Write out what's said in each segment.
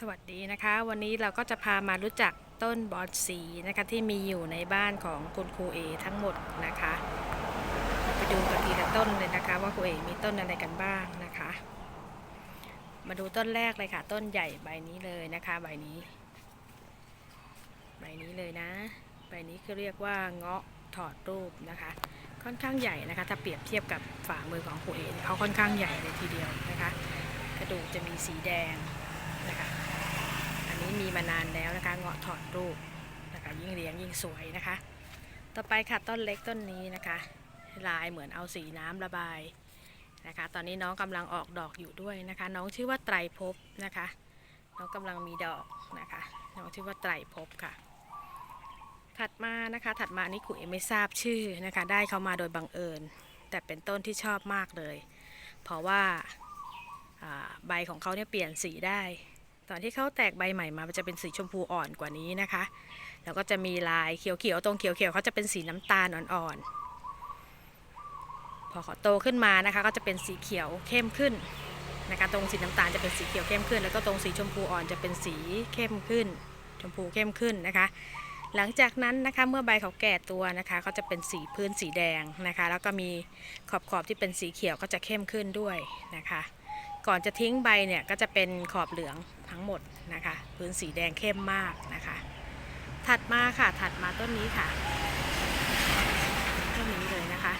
สวัสดีนะคะ วันนี้เราก็จะพามารู้จักต้นบอนสีนะคะที่มีอยู่ในบ้านของคุณครูเอทั้งหมดนะคะไปดูกันทีละต้นเลยนะคะ ว่าครูเอมีต้นอะไรกันบ้างนะคะ มาดูต้นแรกเลยค่ะ ต้นใหญ่ใบนี้เลยนะคะใบนี้ ใบนี้เลยนะใบนี้คือเรียกว่าเงาะถอดรูปนะคะ ค่อนข้างใหญ่นะคะ ถ้าเปรียบเทียบกับฝ่ามือของครูเอเขาค่อนข้างใหญ่เลยทีเดียวนะคะ กระดูกจะมีสีแดง มานานแล้วนะคะ เงาะถอดรูปนะคะยิ่งเลี้ยงยิ่งสวยนะคะ ต่อไปค่ะต้นเล็กต้นนี้นะคะ ลายเหมือนเอาสีน้ำระบายนะคะ ตอนนี้น้องกำลังออกดอกอยู่ด้วยนะคะ น้องชื่อว่าไตรภพนะคะ น้องกำลังมีดอกนะคะ น้องชื่อว่าไตรภพค่ะ ถัดมานะคะ ถัดมาอันนี้ขุยไม่ทราบชื่อนะคะ ได้เขามาโดยบังเอิญ แต่เป็นต้นที่ชอบมากเลย เพราะว่าใบของเขาเนี่ยเปลี่ยนสีได้ ตอนที่เขาแตกใบใหม่มามันจะเป็นสีชมพูอ่อนกว่านี้นะคะ แล้วก็จะมีลายเขียวๆตรงเขียวๆเขาจะเป็นสีน้ำตาลอ่อนๆ พอเขาโตขึ้นมานะคะ ก็จะเป็นสีเขียวเข้มขึ้นนะคะตรงสีน้ำตาลจะเป็นสีเขียวเข้มขึ้น แล้วก็ตรงสีชมพูอ่อนจะเป็นสีเข้มขึ้น ชมพูเข้มขึ้นนะคะ หลังจากนั้นนะคะเมื่อใบเขาแก่ตัวนะคะเขาจะเป็นสีพื้นสีแดงนะคะ แล้วก็มีขอบๆที่เป็นสีเขียวก็จะเข้มขึ้นด้วยนะคะ ก่อนจะทิ้งใบเนี่ยก็จะเป็นขอบเหลืองทั้งหมดนะคะพื้นสีแดงเข้มมากนะคะ ถัดมาค่ะถัดมาต้นนี้ค่ะต้นนี้เลยนะคะ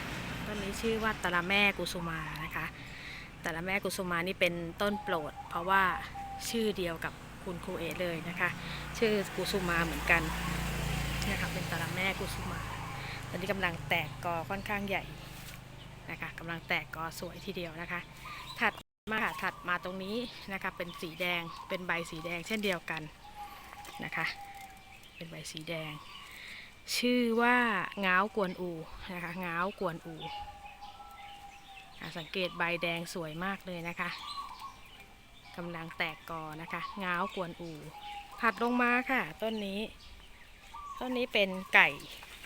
ต้นนี้ชื่อว่าตะละแม่กุสุมานะคะตะละแม่กุสุมานี่เป็นต้นโปรด เพราะว่าชื่อเดียวกับคุณครูเอเลยนะคะ ชื่อกุสุมาเหมือนกันนะคะเป็นตะละแม่กุสุมาตอนนี้กำลังแตกกอค่อนข้างใหญ่นะคะกำลังแตกกอสวยทีเดียวนะคะ มาค่ะถัดมาตรงนี้นะคะเป็นสีแดงเป็นใบสีแดงเช่นเดียวกันนะคะ เป็นใบสีแดง ชื่อว่าเงาวกวนอูนะคะเงาวกวนอูสังเกตใบแดงสวยมากเลยนะคะกำลังแตกกอนะคะเงาวกวนอูถัดลงมาค่ะ ต้นนี้ ต้นนี้เป็นไก่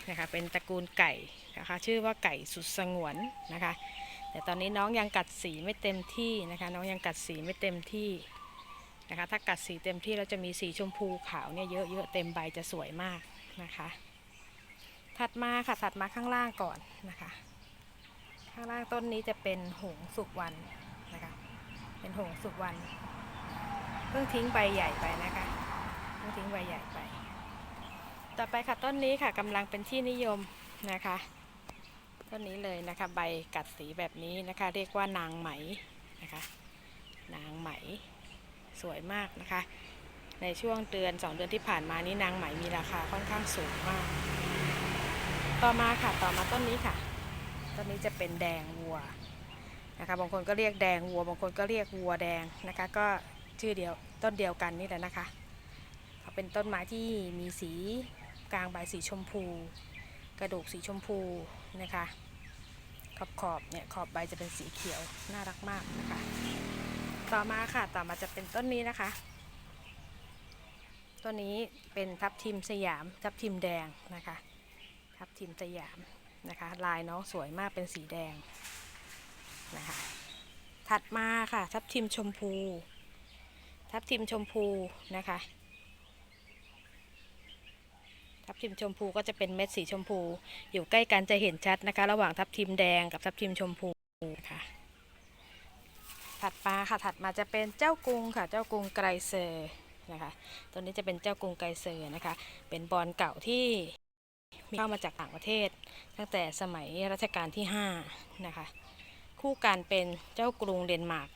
นะคะเป็นตระกูลไก่นะคะชื่อว่าไก่สุดสงวนนะคะ แต่ตอนนี้น้องยังกัดสีไม่เต็มที่นะคะ น้องยังกัดสีไม่เต็มที่นะคะ ถ้ากัดสีเต็มที่เราจะมีสีชมพูขาวเนี่ยเยอะๆเต็มใบจะสวยมากนะคะ ถัดมาค่ะถัดมาข้างล่างก่อนนะคะ ข้างล่างต้นนี้จะเป็นหงสุกวันนะคะ เป็นหงสุกวันเพิ่งทิ้งใบใหญ่ไปนะคะเพิ่งทิ้งใบใหญ่ไป ต่อไปค่ะต้นนี้ค่ะกำลังเป็นที่นิยมนะคะ ต้นนี้เลยนะคะ ใบกัดสีแบบนี้นะคะ เรียกว่านางไหมนะคะ นางไหมสวยมากนะคะ ในช่วงเดือนสองเดือนที่ผ่านมานี้นางไหมมีราคาค่อนข้างสูงมาก ต่อมาค่ะต่อมาต้นนี้ค่ะ ต้นนี้จะเป็นแดงวัวนะคะบางคนก็เรียกแดงวัวบางคนก็เรียกวัวแดงนะคะ ก็ชื่อเดียวต้นเดียวกันนี่แหละนะคะเขาเป็นต้นไม้ที่มีสีกลางใบสีชมพู กระดูกสีชมพู นะคะ ขอบขอบเนี่ยขอบใบจะเป็นสีเขียวน่ารักมากนะคะ ต่อมาค่ะต่อมาจะเป็นต้นนี้นะคะต้นนี้เป็นทับทิมสยาม ทับทิมแดงนะคะ ทับทิมสยามนะคะ ลายน้องสวยมากเป็นสีแดงนะคะ ถัดมาค่ะ ทับทิมชมพู ทับทิมชมพูนะคะ ทับทิมชมพูก็จะเป็นเม็ดสีชมพู อยู่ใกล้กันจะเห็นชัดนะคะ ระหว่างทับทิมแดงกับทับทิมชมพูนะคะถัดมาค่ะถัดมาจะเป็นเจ้ากรุงค่ะ เจ้ากรุงไกรเซอร์นะคะตัวนี้จะเป็นเจ้ากรุงไกรเซอร์นะคะ เป็นบอลเก่าที่มีเข้ามาจากต่างประเทศ ตั้งแต่สมัยรัชกาลที่5นะคะ คู่กันเป็นเจ้ากรุงเดนมาร์ก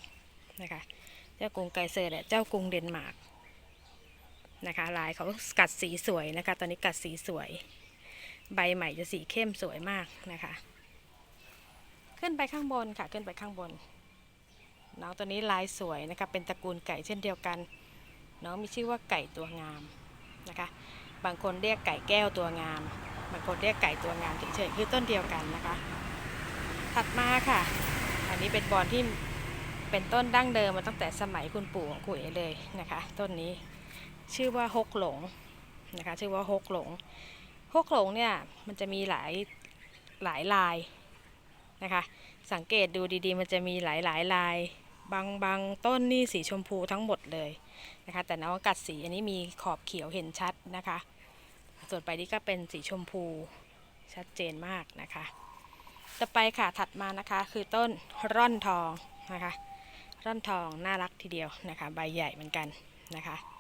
นะคะ เจ้ากรุงไกรเซอร์และเจ้ากรุงเดนมาร์ก นะคะลายเขากัดสีสวยนะคะ ตอนนี้กัดสีสวย ใบใหม่จะสีเข้มสวยมากนะคะ ขึ้นไปข้างบนค่ะขึ้นไปข้างบน น้องตัวนี้ลายสวยนะคะ เป็นตระกูลไก่เช่นเดียวกัน น้องมีชื่อว่าไก่ตัวงามนะคะ บางคนเรียกไก่แก้วตัวงาม บางคนเรียกไก่ตัวงามเฉยๆคือต้นเดียวกันนะคะ ถัดมาค่ะ อันนี้เป็นบอนที่เป็นต้นดั้งเดิมมาตั้งแต่สมัยคุณปู่ของคุยเลยนะคะ ต้นนี้ ชื่อว่าฮกหลงนะคะชื่อว่าฮกหลงฮกหลงเนี่ยมันจะมีหลายหลายลายนะคะสังเกตดูดีๆ มันจะมีหลายหลายลายบางบางต้นนี่สีชมพูทั้งหมดเลยนะคะแต่น้องกัดสีอันนี้มีขอบเขียวเห็นชัดนะคะ ส่วนไปนี้ก็เป็นสีชมพูชัดเจนมากนะคะ ต่อไปค่ะถัดมานะคะคือต้นร่อนทองนะคะร่อนทองน่ารักทีเดียวนะคะ ใบใหญ่เหมือนกันนะคะ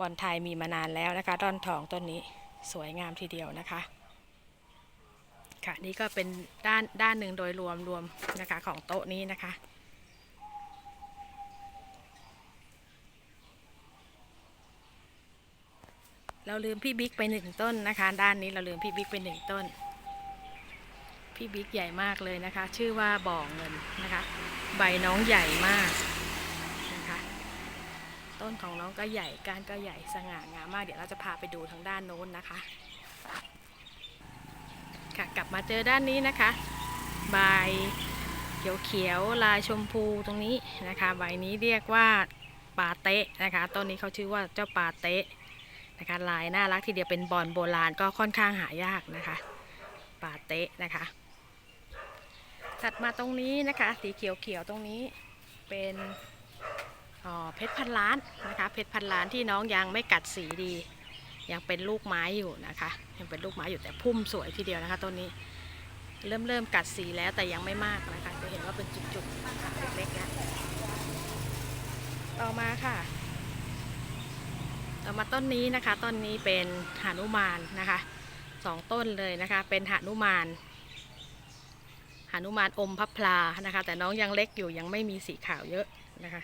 บอลไทยมีมานานแล้วนะคะร่อนทองต้นนี้สวยงามทีเดียวนะคะ ค่ะนี่ก็เป็นด้านด้านหนึ่งโดยรวมรวมนะคะของโต๊ะนี้นะคะเราลืมพี่บิ๊กไปหนึ่งต้นนะคะ ด้านนี้เราลืมพี่บิ๊กไปหนึ่งต้น พี่บิ๊กใหญ่มากเลยนะคะ ชื่อว่าบ่อเงินนะคะ ใบน้องใหญ่มาก ต้นของน้องก็ใหญ่ก้านก็ใหญ่สง่างามมาก เดี๋ยวเราจะพาไปดูทางด้านโน้นนะคะ ค่ะกลับมาเจอด้านนี้นะคะ ใบเขียวๆลายชมพูตรงนี้นะคะ ใบนี้เรียกว่าปาเตะนะคะต้นนี้เขาชื่อว่าเจ้าปาเตะนะคะลายน่ารักทีเดียวเป็นบอลโบราณก็ค่อนข้างหายากนะคะปาเตะนะคะถัดมาตรงนี้นะคะ สีเขียวๆตรงนี้เป็น อ๋อเพชรพันล้านนะคะ เพชรพันล้านที่น้องยังไม่กัดสีดี ยังเป็นลูกไม้อยู่นะคะ ยังเป็นลูกไม้อยู่แต่พุ่มสวยทีเดียวนะคะต้นนี้ เริ่มเริ่มกัดสีแล้วแต่ยังไม่มากนะคะจะเห็นว่าเป็นจุดๆเล็กๆนะต่อมาค่ะ ต่อมาต้นนี้นะคะ ต้นนี้เป็นหานุมานนะคะสองต้นเลยนะคะ เป็นหานุมานหานุมานอมพับพลานะคะ แต่น้องยังเล็กอยู่ยังไม่มีสีขาวเยอะนะคะ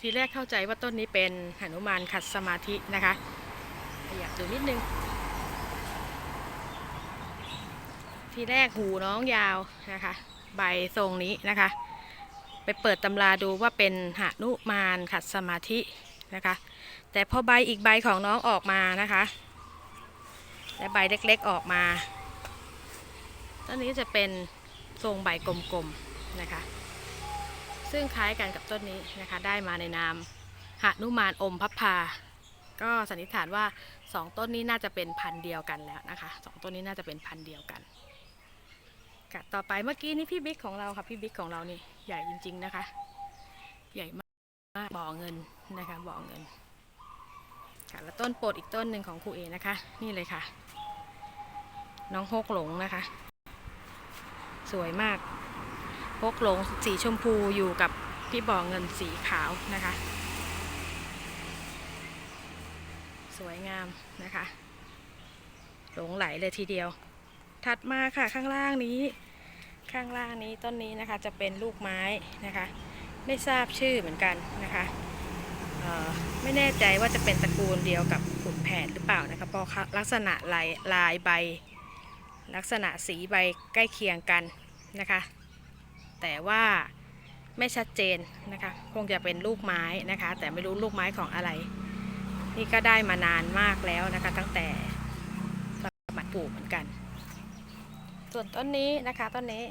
ทีแรกเข้าใจว่าต้นนี้เป็นหนุมานขัดสมาธินะคะขยับดูนิดนึง ทีแรกหูน้องยาวนะคะ ใบทรงนี้นะคะ ไปเปิดตำราดูว่าเป็นหนุมานขัดสมาธินะคะ แต่พอใบอีกใบของน้องออกมานะคะ และใบเล็กๆออกมาต้นนี้จะเป็นทรงใบกลมๆนะคะ ซึ่งคล้ายกันกับต้นนี้นะคะ ได้มาในนามหานุมานอมพับพา ก็สันนิษฐานว่าสองต้นนี้น่าจะเป็นพันธุ์เดียวกันแล้วนะคะสองต้นนี้น่าจะเป็นพันธุ์เดียวกันค่ะต่อไปเมื่อกี้นี่พี่บิ๊กของเราค่ะพี่บิ๊กของเรานี่ใหญ่จริง ๆนะคะ ใหญ่มากบ่อเงินนะคะบ่อเงินค่ะแล้วต้นโปรดอีกต้นหนึ่งของครูเอนะคะ นี่เลยค่ะ น้องโฮกหลงนะคะ สวยมาก พกหลงสีชมพูอยู่กับพี่บ่อเงินสีขาวนะคะ สวยงามนะคะ หลงไหลเลยทีเดียว ถัดมาค่ะข้างล่างนี้ ข้างล่างนี้ต้นนี้นะคะจะเป็นลูกไม้นะคะ ไม่ทราบชื่อเหมือนกันนะคะไม่แน่ใจว่าจะเป็นตระกูลเดียวกับขุนแผนหรือเปล่านะคะเพราะลักษณะลายลายใบ ลักษณะสีใบใกล้เคียงกันนะคะ แต่ว่าไม่ชัดเจนนะคะ คงจะเป็นลูกไม้นะคะ แต่ไม่รู้ลูกไม้ของอะไร นี่ก็ได้มานานมากแล้วนะคะ ตั้งแต่สมัยปลูกเหมือนกัน ส่วนต้นนี้นะคะต้นนี้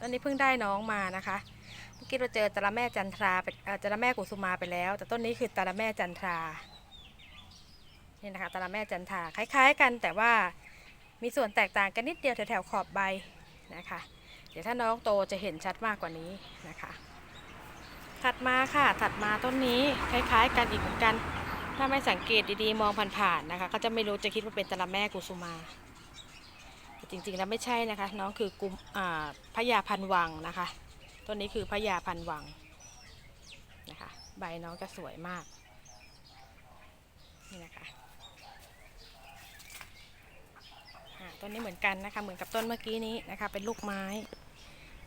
ต้นนี้เพิ่งได้น้องมานะคะ เมื่อกี้เราเจอตะละแม่จันทราไปเอ่อตะละแม่กุสุมาไปแล้ว แต่ต้นนี้คือตะละแม่จันทรานี่นะคะตะละแม่จันทราคล้าย ๆ กันแต่ว่ามีส่วนแตกต่างกันนิดเดียวแถวๆขอบใบนะคะ เดี๋ยวถ้าน้องโตจะเห็นชัดมากกว่านี้นะคะ ถัดมาค่ะ ถัดมาต้นนี้คล้ายๆ กันอีกเหมือนกัน ถ้าไม่สังเกตดีๆ มองผ่านๆนะคะ ก็จะไม่รู้จะคิดว่าเป็นตะละแม่กุสุมาแต่จริงๆแล้วไม่ใช่นะคะ น้องคือกุมอ่าพญาพันวังนะคะ ต้นนี้คือพญาพันวังนะคะ ใบน้องจะสวยมาก นี่นะคะ อ่า ต้นนี้เหมือนกันนะคะ เหมือนกับต้นเมื่อกี้นี้นะคะ เป็นลูกไม้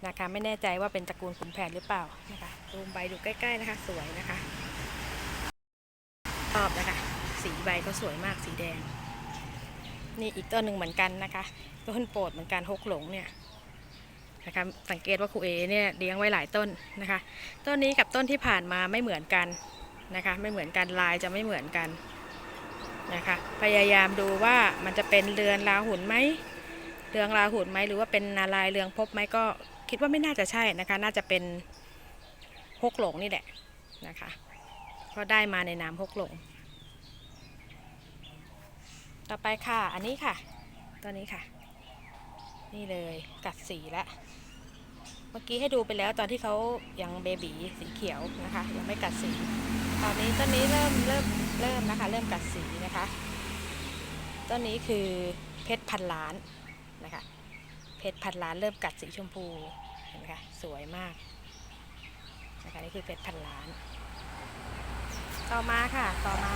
นะคะ ไม่แน่ใจว่าเป็นตระกูลขุนแผนหรือเปล่านะคะดูใบดูใกล้ๆนะคะ สวยนะคะชอบนะคะ สีใบก็สวยมากสีแดง นี่อีกต้นหนึ่งเหมือนกันนะคะ ต้นโปรดเหมือนกันฮกหลงเนี่ยนะคะสังเกตว่าครูเอเนี่ยเลี้ยงไว้หลายต้นนะคะ ต้นนี้กับต้นที่ผ่านมาไม่เหมือนกันนะคะ ไม่เหมือนกันลายจะไม่เหมือนกัน นะคะ พยายามดูว่ามันจะเป็นเรือนราหุนไหมเรืองราหุนไหมหรือว่าเป็นนาลายเรืองภพบไหมก็คิดว่าไม่น่าจะใช่นะคะ น่าจะเป็นฮกหลงนี่แหละนะคะเพราะได้มาในนามฮกหลง ต่อไปค่ะ อันนี้ค่ะ ตัวนี้ค่ะ นี่เลยกัดสีแล้วมื่อกี้ให้ดูไปแล้วตอนที่เขายังเบบีสีเขียวนะคะ ยังไม่กัดสี ตอนนี้ต้นนี้เริ่มเริ่มเริ่มนะคะ เริ่มกัดสีนะคะต้นนี้คือเพชรพันล้านนะคะ เพชรพันล้านเริ่มกัดสีชมพูเห็นไหมคะสวยมากนะคะนี่คือเพชรพันล้าน ต่อมาค่ะต่อมา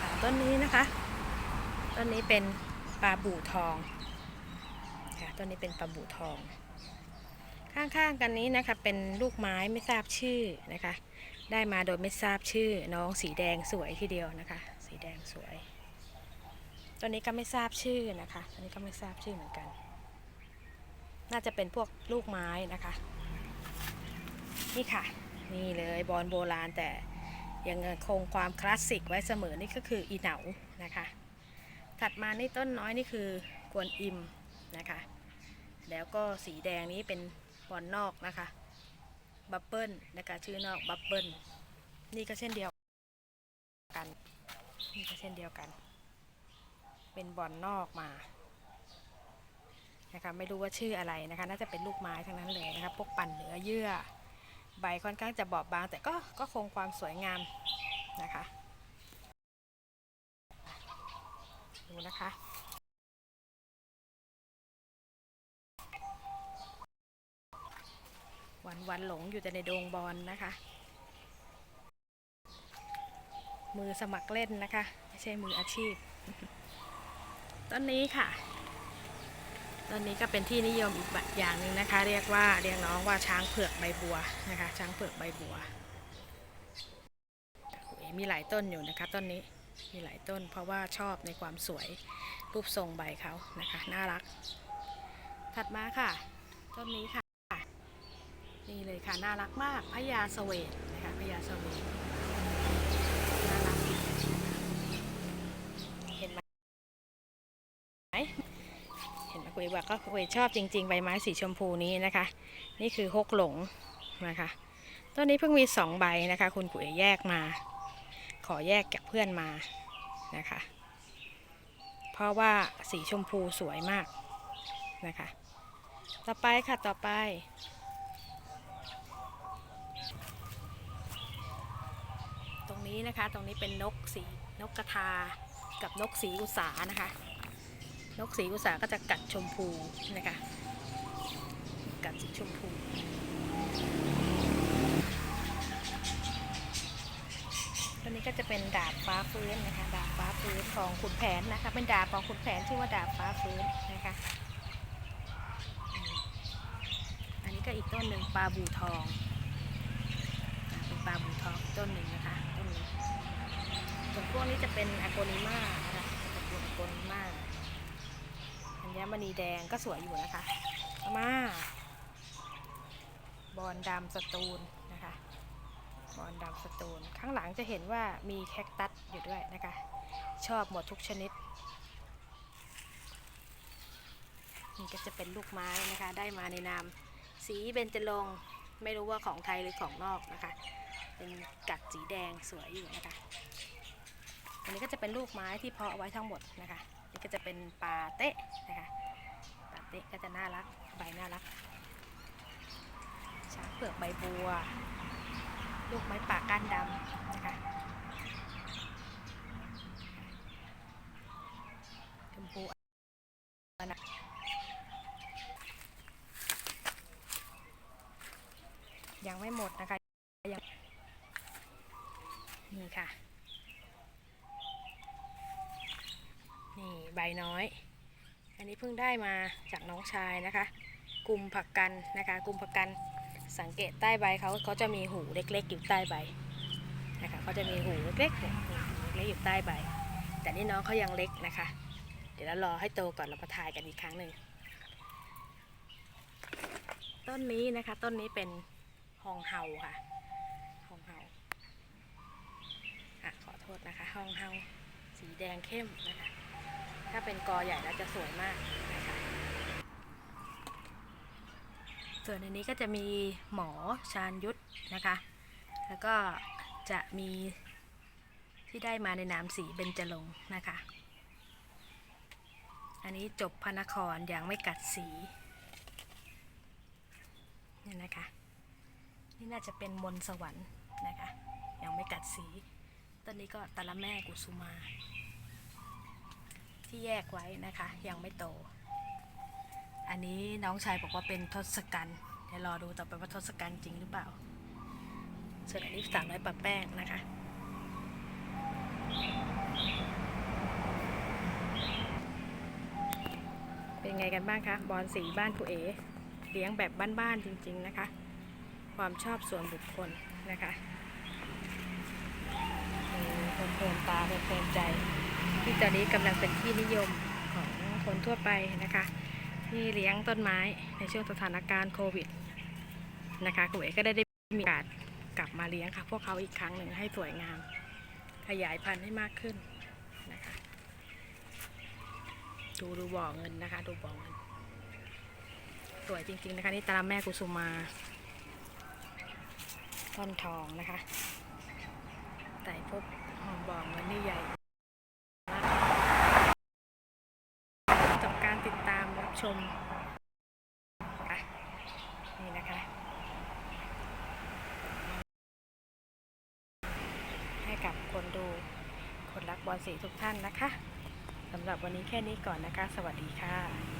อ่าต้นนี้นะคะต้นนี้เป็นปลาบู่ทองค่ะต้นนี้เป็นปลาบู่ทอง ข้างๆกันนี้นะคะเป็นลูกไม้ไม่ทราบชื่อนะคะ ได้มาโดยไม่ทราบชื่อน้องสีแดงสวยทีเดียวนะคะ สีแดงสวยตัวนี้ก็ไม่ทราบชื่อนะคะตัวนี้ก็ไม่ทราบชื่อเหมือนกัน น่าจะเป็นพวกลูกไม้นะคะ นี่ค่ะ นี่เลยบอลโบราณแต่ยังคงความคลาสสิกไว้เสมอนี่ก็คืออีเหนานะคะ ถัดมานี่ต้นน้อยนี่คือกวนอิมนะคะ แล้วก็สีแดงนี้เป็นบอลนอกนะคะ บับเบิลนะคะชื่อนอกบับเบิลนี่ก็เช่นเดียวกันนี่ก็เช่นเดียวกัน เป็นบอลนอกมานะคะไม่รู้ว่าชื่ออะไรนะคะน่าจะเป็นลูกไม้ทั้งนั้นเลยนะคะพวกปั่นเหนือเยื่อ ใบค่อนข้างจะบอบบาง แต่ก็ก็คงความสวยงามนะคะดูนะคะ วันวันหลงอยู่แต่ในโดงบอลนะคะ มือสมัครเล่นนะคะ ไม่ใช่มืออาชีพ ต้นนี้ค่ะ ต้นนี้ก็เป็นที่นิยมอีกแบบอย่างหนึ่งนะคะ เรียกว่าเรียกน้องว่าช้างเผือกใบบัวนะคะ ช้างเผือกใบบัวโอ้ยมีหลายต้นอยู่นะคะต้นนี้มีหลายต้นเพราะว่าชอบในความสวยรูปทรงใบเขานะคะ น่ารัก ถัดมาค่ะ ต้นนี้ค่ะ นี่เลยค่ะ น่ารักมากพญาเสวตนะคะพญาเสวตน่ารักเห็นไหมเห็นไหมคุยบอกก็คุยชอบจริง ๆ ใบไม้สีชมพูนี้นะคะ นี่คือฮกหลงนะคะต้นนี้เพิ่งมีสองใบนะคะ คุณกุ๋ยแยกมา ขอแยกกับเพื่อนมานะคะ เพราะว่าสีชมพูสวยมากนะคะ ต่อไปค่ะต่อไป ตรง นี้นะคะ ตรงนี้เป็นนกสีนกกระทา กับนกสีอุสานะคะ นกสีอุสาก็จะกัดชมพูนะคะ กัดสีชมพูตัวนี้ก็จะเป็นดาบฟ้าฟื้นนะคะ ดาบฟ้าฟื้นของขุนแผนนะคะ เป็นดาบของขุนแผนชื่อว่าดาบฟ้าฟื้นนะคะ อันนี้ก็อีกต้นหนึ่งปลาบูทอง เป็นปลาบูทองต้นหนึ่งนะคะ นี้ส่วนพวกนี้จะเป็นอะโกนิมานะคะตระกูลอะโกนิมาอัญมณีแดงก็สวยอยู่นะคะมาบอลดำสตูลนะคะบอลดำสตูล ข้างหลังจะเห็นว่ามีแคคตัสอยู่ด้วยนะคะ ชอบหมดทุกชนิดนี่ก็จะเป็นลูกไม้นะคะ ได้มาในนาม สีเบญจรงไม่รู้ว่าของไทยหรือของนอกนะคะ เป็นกัดสีแดงสวยอยู่นะคะ อันนี้ก็จะเป็นลูกไม้ที่เพาะไว้ทั้งหมดนะคะนี่ก็จะเป็นปาเตะนะคะปาเตะก็จะน่ารักใบน่ารักช้างเผือกใบบัว ลูกไม้ป่าก้านดำนะคะชมพูอันนะยังไม่หมดนะคะยัง นี่ค่ะ นี่ใบน้อย อันนี้เพิ่งได้มาจากน้องชายนะคะ กลุ่มผักกันนะคะ กลุ่มผักกันสังเกตใต้ใบเขาเขาจะมีหูเล็ก ๆ อยู่ใต้ใบนะคะเขาจะมีหูเล็กๆเนี่ยหูเล็กๆอยู่ใต้ใบ แต่นี่น้องเขายังเล็กนะคะ เดี๋ยวเรารอให้โตก่อนเรามาถ่ายกันอีกครั้งหนึ่งต้นนี้นะคะต้นนี้เป็นฮองเฮาค่ะฮองเฮาอะขอ โทษนะคะฮองเฮาสีแดงเข้มนะคะ ถ้าเป็นกอใหญ่แล้วจะสวยมากนะคะ ส่วนอันนี้ก็จะมีหมอชาญยุทธนะคะ แล้วก็จะมีที่ได้มาในนามสีเบญจรงนะคะ อันนี้จบพระนครอยังไม่กัดสีเนี่ยนะคะ นี่น่าจะเป็นมนสวรรค์นะคะ ยังไม่กัดสี ต้นนี้ก็ตะละแม่กุสุมา ที่แยกไว้นะคะ ยังไม่โต อันนี้น้องชายบอกว่าเป็นทศกัณฐ์เดี๋ยวรอดูต่อไปว่าทศกัณฐ์จริงหรือเปล่า ส่วนอันนี้สามร้อยปะแป้งนะคะเป็นไงกันบ้างคะบอลสีบ้านผู้เอเลี้ยงแบบบ้านๆจริง ๆ นะคะ ความชอบส่วนบุคคลนะคะ เพลินตาเพลินใจ ที่ตอนนี้กำลังเป็นที่นิยมของคนทั่วไปนะคะ ที่เลี้ยงต้นไม้ในช่วงสถานการณ์โควิดนะคะคุณเอ๋ก็ได้ได้มีโอกาสกลับมาเลี้ยงค่ะ พวกเขาอีกครั้งหนึ่งให้สวยงาม ขยายพันธุ์ให้มากขึ้นนะคะ ดูดูบ่อเงินนะคะ ดูบ่อเงิน สวยจริงๆนะคะ นี่ตามแม่กุสุมา ต้นทองนะคะ แต่พบหอมบอเงินนี่ใหญ่กับการติดตามรับชมนี่นะคะ ให้กับคนดูคนรักบอลสีทุกท่านนะคะสำหรับวันนี้แค่นี้ก่อนนะคะ สวัสดีค่ะ